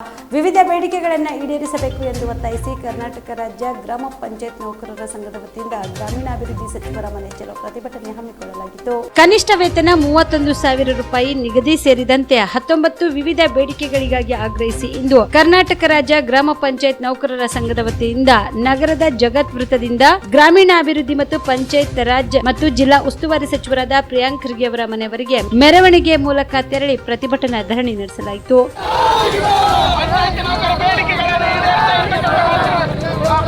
you. ವಿವಿಧ ಬೇಡಿಕೆಗಳನ್ನು ಈಡೇರಿಸಬೇಕು ಎಂದು ಒತ್ತಾಯಿಸಿ ಕರ್ನಾಟಕ ರಾಜ್ಯ ಗ್ರಾಮ ಪಂಚಾಯತ್ ನೌಕರರ ಸಂಘದ ವತಿಯಿಂದ ಗ್ರಾಮೀಣಾಭಿವೃದ್ಧಿ ಸಚಿವರ ಮನೆ ಚಲೋ ಪ್ರತಿಭಟನೆ ಹಮ್ಮಿಕೊಳ್ಳಲಾಗಿತ್ತು. ಕನಿಷ್ಠ ವೇತನ ಮೂವತ್ತೊಂದು ಸಾವಿರ ರೂಪಾಯಿ ನಿಗದಿ ಸೇರಿದಂತೆ ಹತ್ತೊಂಬತ್ತು ವಿವಿಧ ಬೇಡಿಕೆಗಳಿಗಾಗಿ ಆಗ್ರಹಿಸಿ ಇಂದು ಕರ್ನಾಟಕ ರಾಜ್ಯ ಗ್ರಾಮ ಪಂಚಾಯತ್ ನೌಕರರ ಸಂಘದ ವತಿಯಿಂದ ನಗರದ ಜಗತ್ ವೃತ್ತದಿಂದ ಗ್ರಾಮೀಣಾಭಿವೃದ್ಧಿ ಮತ್ತು ಪಂಚಾಯತ್ ರಾಜ್ಯ ಮತ್ತು ಜಿಲ್ಲಾ ಉಸ್ತುವಾರಿ ಸಚಿವರಾದ ಪ್ರಿಯಾಂಕ್ ಖರ್ಗೆ ಅವರ ಮನೆಯವರಿಗೆ ಮೆರವಣಿಗೆ ಮೂಲಕ ತೆರಳಿ ಪ್ರತಿಭಟನಾ ಧರಣಿ ನಡೆಸಲಾಯಿತು. ಪಂಚಾಯತ್ ನೌಕರ ಬೇಡಿಕೆಗಳನ್ನು ಈಡೇರಿಸಬೇಕು.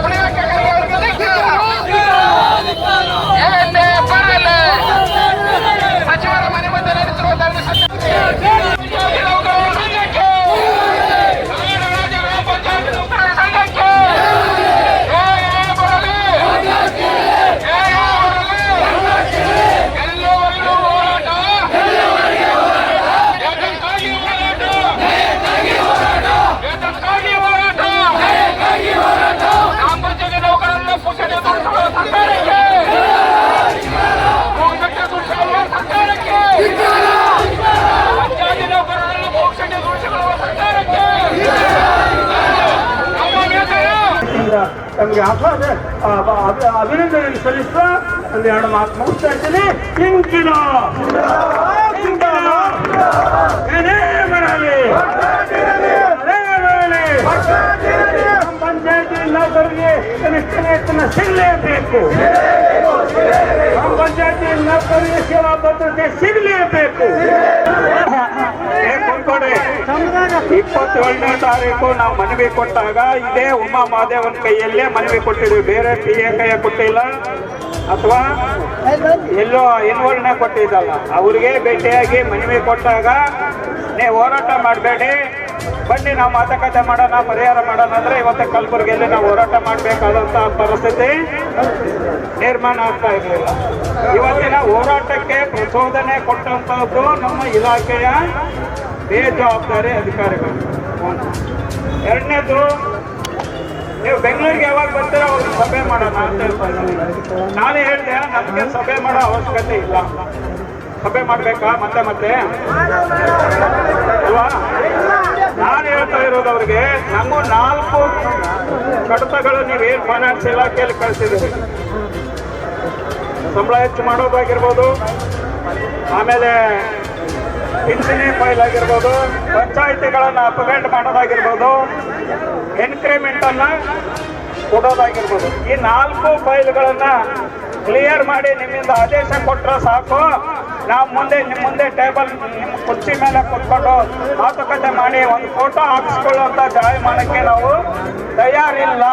ಪ್ರಿಯಾಂಕ ಖರ್ಗೆ ಅವರಿಗೆ ಧಿಕ್ಕಾರ. ಏನೇ ಬರಲಿ. ಸಚಿವರ ಮನೆ ಮುಂದೆ ನಡೆಸಿರುವ ಧರಣಿ ಸತ್ಯ. ನೌಕರರ ಸಂಘಕ್ಕೆ. ಕರ್ನಾಟಕ ರಾಜ್ಯ ಗ್ರಾಮ ಪಂಚಾಯತ್ ನೌಕರರ ಸಂಘಕ್ಕೆ. ಏನೇ ಬರಲಿ. ಏನೇ ಬರಲಿ. ಎಲ್ಲವರಿಗೂ ಹೋರಾಟ. ಏತಕ್ಕಾಗಿ ಹೋರಾಟ. ಏತಕ್ಕಾಗಿ ಹೋರಾಟ? ಗ್ರಾಮ ಪಂಚಾಯತಿ ನೌಕರರನ್ನು ಪುಕ್ಕಟೆ ದುಡಿಸುವ ಸರ್ಕಾರಕ್ಕೆ ಪುಕ್ಕಟೆ ದುಡಿಸುವ ಸರ್ಕಾರಕ್ಕೆ ಪಂಚಾಯತಿ ನೌಕರರನ್ನು ಪುಕ್ಕಟೆ ದುಡಿಸುವ ಸರ್ಕಾರಕ್ಕೆ ನಮ್ಮ ನೇತಾರ ಇಂದ ತಮಗೆ ಆಹ್ವಾನ ಆ, ಅಭಿ- ಅಭಿನಂದನೆ ಸಲ್ಲಿಸ್ತಾ ಒಂದೆರಡು ಮಾತು ಮುಗಿಸ್ತಾ ಇದ್ದೀನಿ ಇಂಕಿನ ಇಂಕಿನ ಏನೇ ಬರಲಿ ಅದೇ ಬರಲಿ ನಮ್ಮ ಪಂಚಾಯತಿ ನೌಕರರಿಗೆ ಕನಿಷ್ಠ ವೇತನ ಸಿಗಲೇಬೇಕು ಪಂಚಾಯತಿ ನೌಕರರಿಗೆ ಸೇವಾ ಭದ್ರತೆ ಸಿಗಲೇಬೇಕು. ಇಪ್ಪತ್ತೇಳನೇ ತಾರೀಕು ನಾವು ಮನವಿ ಕೊಟ್ಟಾಗ ಇದೇ ಉಮಾ ಮಹಾದೇವನ ಕೈಯಲ್ಲೇ ಮನವಿ ಕೊಟ್ಟಿದ್ವಿ. ಬೇರೆ ಪಿ ಎ ಕೈಯ ಕೊಟ್ಟಿಲ್ಲ. ಅಥವಾ ಎಲ್ಲೋ ಇನ್ವರ್ಣೆ ಕೊಟ್ಟಿದ್ದಲ್ಲ. ಅವ್ರಿಗೆ ಭೇಟಿಯಾಗಿ ಮನವಿ ಕೊಟ್ಟಾಗ ನೀವು ಹೋರಾಟ ಮಾಡಬೇಡಿ. ಬನ್ನಿ, ನಾವು ಮಾತುಕತೆ ಮಾಡೋಣ, ಪರಿಹಾರ ಮಾಡೋಣ ಅಂದ್ರೆ ಇವತ್ತು ಕಲಬುರಗಿಯಲ್ಲಿ ನಾವು ಹೋರಾಟ ಮಾಡಬೇಕಾದಂತಹ ಪರಿಸ್ಥಿತಿ ನಿರ್ಮಾಣ ಆಗ್ತಾ ಇರಲಿಲ್ಲ ಇವತ್ತಿನ ಹೋರಾಟಕ್ಕೆ ಪ್ರಚೋದನೆ ಕೊಟ್ಟಂತಹದ್ದು ನಮ್ಮ ಇಲಾಖೆಯ ಬೇಜವಾಬ್ದಾರಿ ಅಧಿಕಾರಿಗಳು. ಎರಡನೇದು, ನೀವು ಬೆಂಗಳೂರಿಗೆ ಯಾವಾಗ ಬರ್ತೀರ ಅವ್ರಿಗೆ ಸಭೆ ಮಾಡೋಣ ಅಂತ ಹೇಳ್ತಾ. ನಾನೇ ಹೇಳಿದೆ, ನಮಗೆ ಸಭೆ ಮಾಡೋ ಅವಶ್ಯಕತೆ ಇಲ್ಲ. ಸಭೆ ಮಾಡಬೇಕಾ? ಮತ್ತೆ ಮತ್ತೆ ಅಲ್ವಾ ನಾನು ಹೇಳ್ತಾ ಇರೋದು ಅವ್ರಿಗೆ ನಮ್ಮ ನಾಲ್ಕು ಕಡತಗಳು ನೀವೇನು ಫೈನಾನ್ಸ್ ಇಲಾಖೆಯಲ್ಲಿ ಕಳಿಸಿದ್ದೀರಿ? ಸಂಬಳ ಹೆಚ್ಚು ಮಾಡೋದಾಗಿರ್ಬೋದು ಆಮೇಲೆ ಪಿಂಚಣಿ ಫೈಲ್ ಆಗಿರ್ಬೋದು, ಪಂಚಾಯಿತಿಗಳನ್ನು ಅಪ್ಗ್ರೇಡ್ ಮಾಡೋದಾಗಿರ್ಬೋದು ಇನ್ಕ್ರಿಮೆಂಟ್ ಅನ್ನ ಕೊಡೋದಾಗಿರ್ಬೋದು. ಈ ನಾಲ್ಕು ಫೈಲ್ಗಳನ್ನು ಕ್ಲಿಯರ್ ಮಾಡಿ ನಿಮ್ಮಿಂದ ಆದೇಶ ಕೊಟ್ಟರೆ ಸಾಕು. ನಾವು ಮುಂದೆ ನಿಮ್ಮ ಮುಂದೆ ಟೇಬಲ್ ನಿಮ್ಮ ಕುರ್ಚಿ ಮೇಲೆ ಕುತ್ಕೊಂಡು ಮಾತುಕತೆ ಮಾಡಿ ಒಂದು ಫೋಟೋ ಹಾಕಿಸ್ಕೊಳ್ಳುವಂಥ ಜಾಯಮಾನಕ್ಕೆ ನಾವು ತಯಾರಿಲ್ಲ.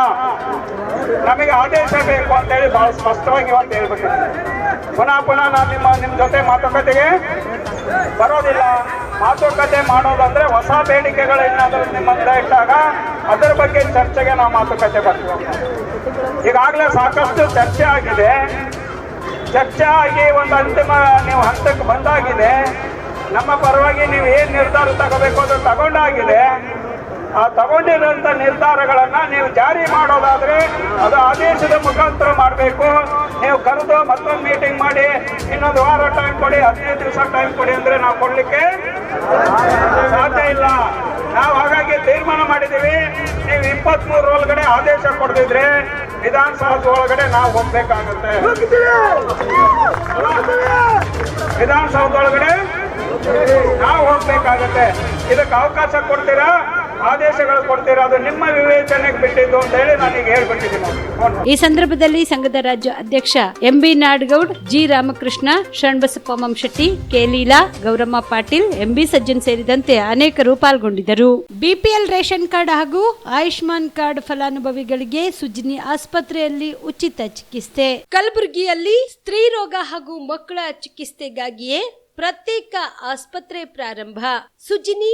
ನಮಗೆ ಆದೇಶ ಬೇಕು ಅಂತೇಳಿ ಬಹಳ ಸ್ಪಷ್ಟವಾಗಿ ಇವತ್ತು ಹೇಳ್ಬಿಟ್ಟಿದ್ದೀನಿ ಪುನಃ ಪುನಃ ನಾನು ನಿಮ್ಮ ನಿಮ್ಮ ಜೊತೆ ಮಾತುಕತೆಗೆ ಬರೋದಿಲ್ಲ. ಮಾತುಕತೆ ಮಾಡೋದಂದ್ರೆ ಹೊಸ ಬೇಡಿಕೆಗಳೇನಾದರೂ ನಿಮ್ಮ ಮುಂದೆ ಇಟ್ಟಾಗ ಅದರ ಬಗ್ಗೆ ಚರ್ಚೆಗೆ ನಾವು ಮಾತುಕತೆ ಬರ್ತೀವಿ. ಈಗಾಗಲೇ ಸಾಕಷ್ಟು ಚರ್ಚೆ ಆಗಿದೆ. ಚರ್ಚೆ ಆಗಿ ಒಂದು ಅಂತಿಮ ನೀವು ಹಂತಕ್ಕೆ ಬಂದಾಗಿದೆ. ನಮ್ಮ ಪರವಾಗಿ ನೀವು ಏನು ನಿರ್ಧಾರ ತಗೋಬೇಕು ಅದು ತಗೊಂಡಾಗಿದೆ. ಆ ತಗೊಂಡಿರುವಂಥ ನಿರ್ಧಾರಗಳನ್ನು ನೀವು ಜಾರಿ ಮಾಡೋದಾದರೆ ಅದು ಆದೇಶದ ಮುಖಾಂತರ ಮಾಡಬೇಕು. ನೀವು ಕರೆದು ಮತ್ತೊಂದು ಮೀಟಿಂಗ್ ಮಾಡಿ, ಇನ್ನೊಂದು ವಾರ ಟೈಮ್ ಕೊಡಿ, ಹದಿನೈದು ದಿವಸ ಟೈಮ್ ಕೊಡಿ ಅಂದ್ರೆ ನಾವು ಕೊಡ್ಲಿಕ್ಕೆ ಸಾಧ್ಯ ಇಲ್ಲ. ನಾವು ಹಾಗಾಗಿ ತೀರ್ಮಾನ ಮಾಡಿದ್ದೀವಿ. ನೀವು ಇಪ್ಪತ್ಮೂರು ಒಳಗಡೆ ಆದೇಶ ಕೊಡ್ದಿದ್ರೆ ವಿಧಾನಸೌಧ ಒಳಗಡೆ ನಾವು ಹೋಗ್ಬೇಕಾಗುತ್ತೆ. ವಿಧಾನಸೌಧ ಒಳಗಡೆ ನಾವು ಹೋಗ್ಬೇಕಾಗತ್ತೆ. ಇದಕ್ಕೆ ಅವಕಾಶ ಕೊಡ್ತೀರಾ? ಆದೇಶಗಳು ಕೊಡ್ತೀರಾ ಅದು ನಿಮ್ಮ ವಿವೇಚನೆಗೆ ಬಿಟ್ಟಿದ್ದು ಅಂತ ಹೇಳಿ ನಾನೀಗ ಹೇಳ್ಬಿಟ್ಟಿದ್ದೀನಿ. ಫೋನ್ ಈ ಸಂದರ್ಭದಲ್ಲಿ ಸಂಘದ ರಾಜ್ಯ ಅಧ್ಯಕ್ಷ M B Nadgoud G Ramakrishna Sharanabasappa Manshetti K Leela Gowramma Patil M B Sajjan ಸೇರಿದಂತೆ ಅನೇಕರು ಪಾಲ್ಗೊಂಡಿದ್ದರು. ಬಿಪಿಎಲ್ ರೇಷನ್ ಕಾರ್ಡ್ ಹಾಗೂ ಆಯುಷ್ಮಾನ್ ಕಾರ್ಡ್ ಫಲಾನುಭವಿಗಳಿಗೆ ಸುಜಿನಿ ಆಸ್ಪತ್ರೆಯಲ್ಲಿ ಉಚಿತ ಚಿಕಿತ್ಸೆ. ಕಲಬುರಗಿಯಲ್ಲಿ ಸ್ತ್ರೀ ರೋಗ ಹಾಗೂ ಮಕ್ಕಳ ಚಿಕಿತ್ಸೆಗಾಗಿಯೇ ಪ್ರತ್ಯೇಕ ಆಸ್ಪತ್ರೆ ಪ್ರಾರಂಭ. ಸುಜಿನಿ